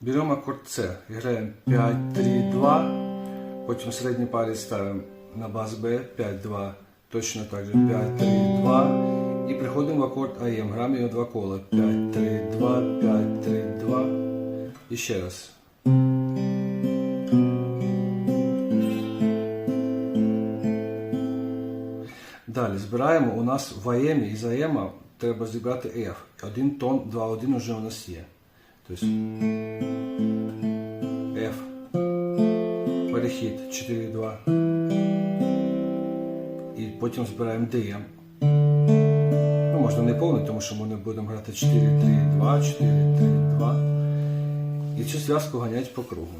Беремо акорд С, граємо 5, 3, 2, потім середній палець ставимо на бас Б, 5, 2, точно так же 5, 3, 2, і приходимо в акорд АМ, граємо його два кола, 5, 3, 2, 5, 3, 2, і ще раз. Далі збираємо у нас в АЕМі і з АЕМа треба зібрати F. Один тон, 2-1 вже у нас є. Тобто Перехід 4-2. І потім збираємо ДМ. Ну, можна не повний, тому що ми не будемо грати 4-3-2, 4-3-2. І цю зв'язку ганять по кругу.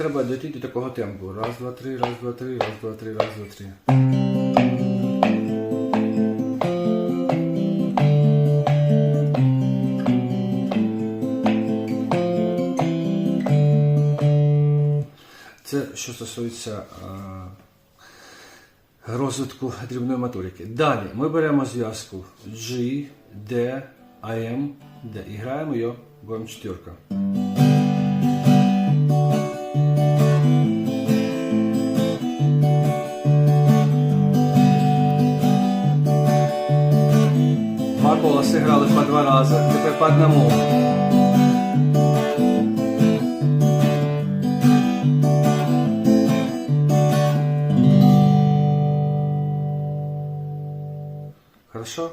Треба дійти до такого темпу. Раз, два, три, раз, два, три, раз, два, три, раз, два, три. Це що стосується а, розвитку дрібної моторики. Далі ми беремо зв'язку G, D, AM, D і граємо його бом четвірка. полоси грали по два раза, тепер по одному. Хорошо?